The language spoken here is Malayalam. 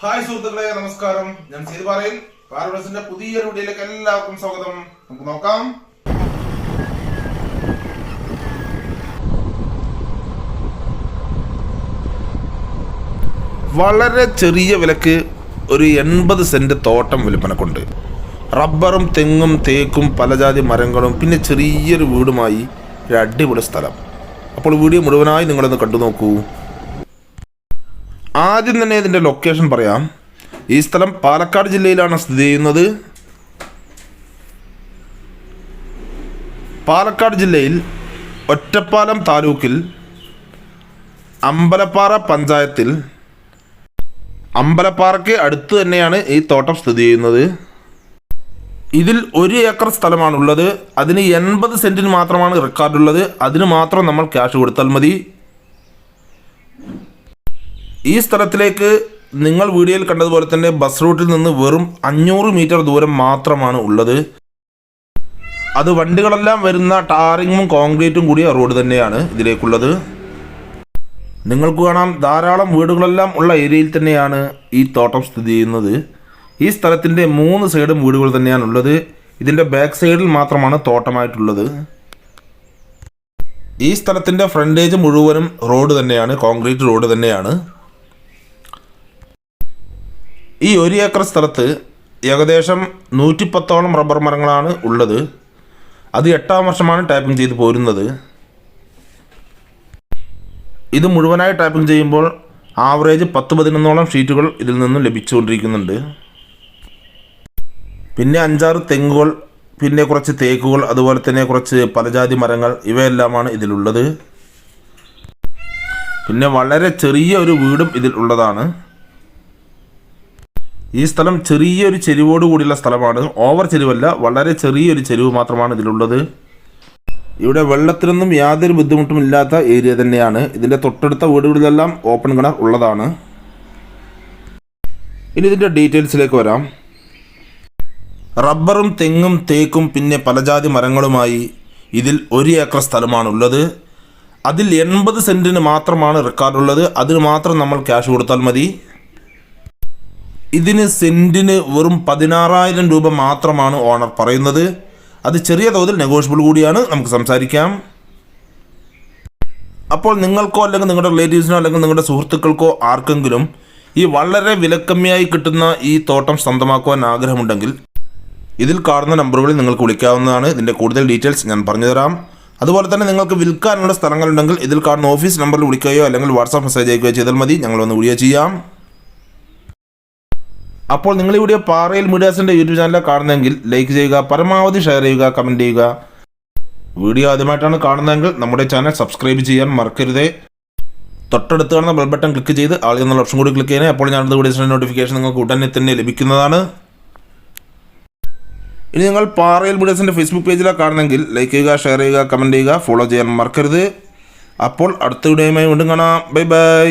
ഹായ് സുഹൃത്തുക്കളെ നമസ്കാരം. ഞാൻ സീത് പറയും പാരഡോസിന്റെ പുതിയ വീഡിയോയിലേക്ക് എല്ലാവർക്കും സ്വാഗതം. നമുക്ക് നോക്കാം. വളരെ ചെറിയ വിലക്ക് ഒരു എൺപത് സെന്റ് തോട്ടം വിൽപ്പനക്കുണ്ട്. റബ്ബറും തെങ്ങും തേക്കും പലജാതി മരങ്ങളും പിന്നെ ചെറിയൊരു വീടുമായി ഒരു അടിപൊളി സ്ഥലം. അപ്പോൾ വീഡിയോ മുഴുവനായി നിങ്ങളൊന്ന് കണ്ടു നോക്കൂ ആദ്യം തന്നെ ഇതിന്റെ ലൊക്കേഷൻ പറയാം. ഈ സ്ഥലം പാലക്കാട് ജില്ലയിലാണ് സ്ഥിതി ചെയ്യുന്നത്. പാലക്കാട് ജില്ലയിൽ ഒറ്റപ്പാലം താലൂക്കിൽ അമ്പലപ്പാറ പഞ്ചായത്തിൽ അമ്പലപ്പാറയ്ക്ക് അടുത്ത് തന്നെയാണ് ഈ തോട്ടം സ്ഥിതി ചെയ്യുന്നത്. ഇതിൽ ഒരു ഏക്കർ സ്ഥലമാണുള്ളത്. അതിന് എൺപത് സെന്റിന് മാത്രമാണ് റെക്കോർഡുള്ളത് അതിന് മാത്രം നമ്മൾ ക്യാഷ് കൊടുത്താൽ മതി. ഈ സ്ഥലത്തിലേക്ക് നിങ്ങൾ വീഡിയോയിൽ കണ്ടതുപോലെ തന്നെ ബസ് റൂട്ടിൽ നിന്ന് വെറും അഞ്ഞൂറ് മീറ്റർ ദൂരം മാത്രമാണ് ഉള്ളത്. അത് വണ്ടികളെല്ലാം വരുന്ന ടാറിങ്ങും കോൺക്രീറ്റും കൂടിയ റോഡ് തന്നെയാണ് ഇതിലേക്കുള്ളത്. നിങ്ങൾക്ക് കാണാം ധാരാളം വീടുകളെല്ലാം ഉള്ള ഏരിയയിൽ തന്നെയാണ് ഈ തോട്ടം സ്ഥിതി ചെയ്യുന്നത്. ഈ സ്ഥലത്തിന്റെ മൂന്ന് സൈഡും വീടുകൾ തന്നെയാണ് ഉള്ളത്. ഇതിന്റെ ബാക്ക് സൈഡിൽ മാത്രമാണ് തോട്ടമായിട്ടുള്ളത്. ഈ സ്ഥലത്തിന്റെ ഫ്രണ്ടേജ് മുഴുവനും റോഡ് തന്നെയാണ് കോൺക്രീറ്റ് റോഡ് തന്നെയാണ്. ഈ ഒരു ഏക്കർ സ്ഥലത്ത് ഏകദേശം നൂറ്റിപ്പത്തോളം റബ്ബർ മരങ്ങളാണ് ഉള്ളത്. അത് എട്ടാം വർഷമാണ് ടാപ്പിംഗ് ചെയ്ത് പോരുന്നത്. ഇത് മുഴുവനായി ടാപ്പിംഗ് ചെയ്യുമ്പോൾ ആവറേജ് പത്ത് പതിനൊന്നോളം ഷീറ്റുകൾ ഇതിൽ നിന്നും ലഭിച്ചുകൊണ്ടിരിക്കുന്നുണ്ട്. പിന്നെ അഞ്ചാറ് തെങ്ങുകൾ പിന്നെ കുറച്ച് തേക്കുകൾ അതുപോലെ തന്നെ കുറച്ച് പലജാതി മരങ്ങൾ ഇവയെല്ലാമാണ് ഇതിലുള്ളത്. പിന്നെ വളരെ ചെറിയ ഒരു വീടും ഇതിൽ ഉള്ളതാണ്. ഈ സ്ഥലം ചെറിയൊരു ചെരുവോട് കൂടിയുള്ള സ്ഥലമാണ്. ഓവർ ചെരുവല്ല വളരെ ചെറിയൊരു ചെരുവ് മാത്രമാണ് ഇതിലുള്ളത്. ഇവിടെ വെള്ളത്തിനൊന്നും യാതൊരു ബുദ്ധിമുട്ടും ഇല്ലാത്ത ഏരിയ തന്നെയാണ്. ഇതിന്റെ തൊട്ടടുത്ത വീടുകളിലെല്ലാം ഓപ്പൺ കിണർ ഉള്ളതാണ്. ഇനി ഇതിന്റെ ഡീറ്റെയിൽസിലേക്ക് വരാം. റബ്ബറും തെങ്ങും തേക്കും പിന്നെ പലജാതി മരങ്ങളുമായി ഇതിൽ ഒരു ഏക്കർ സ്ഥലമാണുള്ളത്. അതിൽ എൺപത് സെന്റിന് മാത്രമാണ് റെക്കോർഡുള്ളത് അതിന് മാത്രം നമ്മൾ ക്യാഷ് കൊടുത്താൽ മതി. ഇതിന് സെന്റിന് വെറും പതിനാറായിരം രൂപ മാത്രമാണ് ഓണർ പറയുന്നത്. അത് ചെറിയ തോതിൽ നെഗോഷ്യബിൾ കൂടിയാണ്. നമുക്ക് സംസാരിക്കാം. അപ്പോൾ നിങ്ങൾക്കോ അല്ലെങ്കിൽ നിങ്ങളുടെ റിലേറ്റീവ്സിനോ അല്ലെങ്കിൽ നിങ്ങളുടെ സുഹൃത്തുക്കൾക്കോ ആർക്കെങ്കിലും ഈ വളരെ വിലക്കമ്മിയായി കിട്ടുന്ന ഈ തോട്ടം സ്വന്തമാക്കുവാൻ ആഗ്രഹമുണ്ടെങ്കിൽ ഇതിൽ കാണുന്ന നമ്പറുകളിൽ നിങ്ങൾക്ക് വിളിക്കാവുന്നതാണ്. ഇതിന്റെ കൂടുതൽ ഡീറ്റെയിൽസ് ഞാൻ പറഞ്ഞുതരാം. അതുപോലെ തന്നെ നിങ്ങൾക്ക് വിൽക്കാനുള്ള സ്ഥലങ്ങളുണ്ടെങ്കിൽ ഇതിൽ കാണുന്ന ഓഫീസ് നമ്പറിൽ വിളിക്കുകയോ അല്ലെങ്കിൽ വാട്സാപ്പ് മെസ്സേജ് അയക്കുകയോ ചെയ്താൽ മതി. ഞങ്ങൾ വന്ന് വിളിയോ ചെയ്യാം. അപ്പോൾ നിങ്ങൾ വീഡിയോ പാറയിൽ മീഡിയാസിന്റെ യൂട്യൂബ് ചാനൽ കാണുന്നെങ്കിൽ ലൈക്ക് ചെയ്യുക പരമാവധി ഷെയർ ചെയ്യുക കമന്റ് ചെയ്യുക. വീഡിയോ ആദ്യമായിട്ടാണ് കാണുന്നതെങ്കിൽ നമ്മുടെ ചാനൽ സബ്സ്ക്രൈബ് ചെയ്യാൻ മറക്കരുതേ. തൊട്ടടുത്ത് കാണുന്ന ബെൽ ബട്ടൺ ക്ലിക്ക് ചെയ്ത് ആൾ എന്നുള്ള ഓപ്ഷൻ കൂടി ക്ലിക്ക് ചെയ്യണേ അപ്പോൾ ഞാനത് വീഡിയോസിന്റെ നോട്ടിഫിക്കേഷൻ നിങ്ങൾക്ക് ഉടനെ തന്നെ ലഭിക്കുന്നതാണ്. ഇനി നിങ്ങൾ പാറയിൽ മീഡിയാസിന്റെ ഫേസ്ബുക്ക് പേജിലാണ് കാണുന്നെങ്കിൽ ലൈക്ക് ചെയ്യുക ഷെയർ ചെയ്യുക കമന്റ് ചെയ്യുക ഫോളോ ചെയ്യാൻ മറക്കരുത്. അപ്പോൾ അടുത്ത വീഡിയോയുമായി വീണ്ടും കാണാം. Bye bye